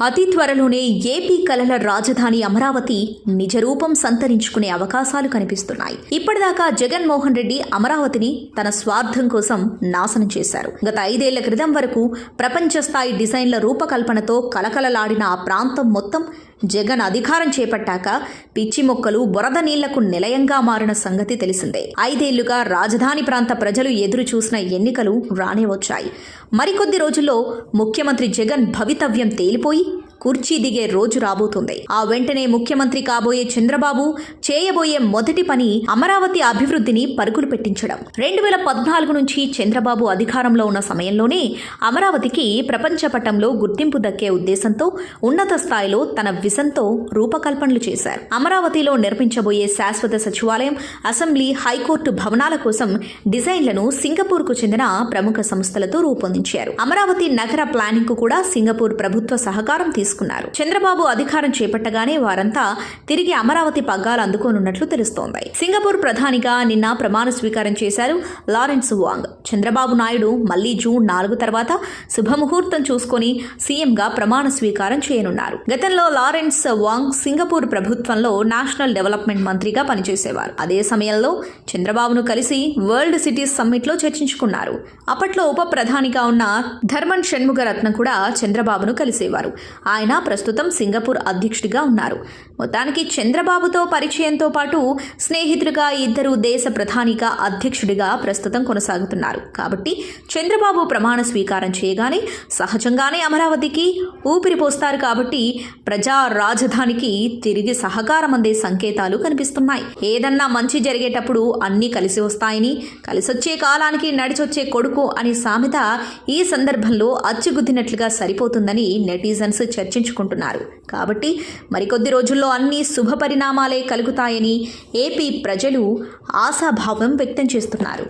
అతి త్వరలోనే ఏపీ కలల రాజధాని అమరావతి నిజరూపం సంతరించుకునే అవకాశాలు కనిపిస్తున్నాయి. ఇప్పటిదాకా జగన్మోహన్ రెడ్డి అమరావతిని తన స్వార్థం కోసం నాశనం చేశారు. గత ఐదేళ్ళ క్రితం వరకు ప్రపంచ స్థాయి డిజైన్ల రూపకల్పనతో కలకలలాడిన ఆ ప్రాంతం మొత్తం జగన్ అధికారం చేపట్టాక పిచ్చి మొక్కలు బురద నీళ్ళకు నిలయంగా మారిన సంగతి తెలిసిందే. ఐదేళ్ళుగా రాజధాని ప్రాంత ప్రజలు ఎదురు చూసిన ఎన్నికలు రానే వచ్చాయి. మరికొద్ది రోజుల్లో ముఖ్యమంత్రి జగన్ భవితవ్యం తేలిపోయి కుర్చీ దిగే రోజు రాబోతుంది. ఆ వెంటనే ముఖ్యమంత్రి కాబోయే చంద్రబాబు చేయబోయే మొదటి పని అమరావతి అభివృద్ధిని పరుగులు పెట్టించడం. రెండు వేల పద్నాలుగు నుంచి చంద్రబాబు అధికారంలో ఉన్న సమయంలోనే అమరావతికి ప్రపంచ పటంలో గుర్తింపు దక్కే ఉద్దేశంతో ఉన్నత స్థాయిలో తన విజన్తో రూపకల్పనలు చేశారు. అమరావతిలో నిర్మించబోయే శాశ్వత సచివాలయం అసెంబ్లీ హైకోర్టు భవనాల కోసం డిజైన్లను సింగపూర్కు చెందిన ప్రముఖ సంస్థలతో రూపొందించారు. అమరావతి నగర ప్లానింగ్కు కూడా సింగపూర్ ప్రభుత్వ సహకారం తీసుకున్నారు. చంద్రబాబు అధికారం చేపట్టగానే వారంతా తిరిగి అమరావతి పగ్గాలు అందుకోనున్నట్లు తెలుస్తోంది. సింగపూర్ ప్రధానిగా నిన్న ప్రమాణ స్వీకారం చేశారు లారెన్స్ వాంగ్. చంద్రబాబు నాయుడు మళ్ళీ జూన్ నాలుగు తర్వాత శుభముహూర్తం చూసుకొని సీఎంగా ప్రమాణ స్వీకారం చేయనున్నారు. గతంలో లారెన్స్ వాంగ్ సింగపూర్ ప్రభుత్వంలో నేషనల్ డెవలప్మెంట్ మంత్రిగా పనిచేసేవారు. అదే సమయంలో చంద్రబాబును కలిసి వరల్డ్ సిటీస్ సమ్మిట్లో చర్చించుకున్నారు. అప్పట్లో ఉప ప్రధానిగా ఉన్న ధర్మన్ షణ్ముగరత్న కూడా చంద్రబాబును కలిసేవారు. ఆయన ఆయన ప్రస్తుతం సింగపూర్ అధ్యక్షుడిగా ఉన్నారు. మొత్తానికి చంద్రబాబుతో పరిచయంతో పాటు స్నేహితుడిగా ఇద్దరు దేశ ప్రధానిగా అధ్యక్షుడిగా ప్రస్తుతం కొనసాగుతున్నారు. కాబట్టి చంద్రబాబు ప్రమాణ స్వీకారం చేయగానే సహజంగానే అమరావతికి ఊపిరిపోస్తారు కాబట్టి ప్రజా రాజధానికి తిరిగి సహకారం అందే సంకేతాలు కనిపిస్తున్నాయి. ఏదన్నా మంచి జరిగేటప్పుడు అన్నీ కలిసి వస్తాయని కలిసొచ్చే కాలానికి నడిచొచ్చే కొడుకు అనే సామెత ఈ సందర్భంలో అచ్చుగుద్దినట్లుగా సరిపోతుందని నెటిజన్స్ చర్చించుకుంటున్నారు. కాబట్టి మరికొద్ది రోజుల్లో అన్ని శుభ పరిణామాలే కలుగుతాయని ఏపీ ప్రజలు ఆశాభావం వ్యక్తం చేస్తున్నారు.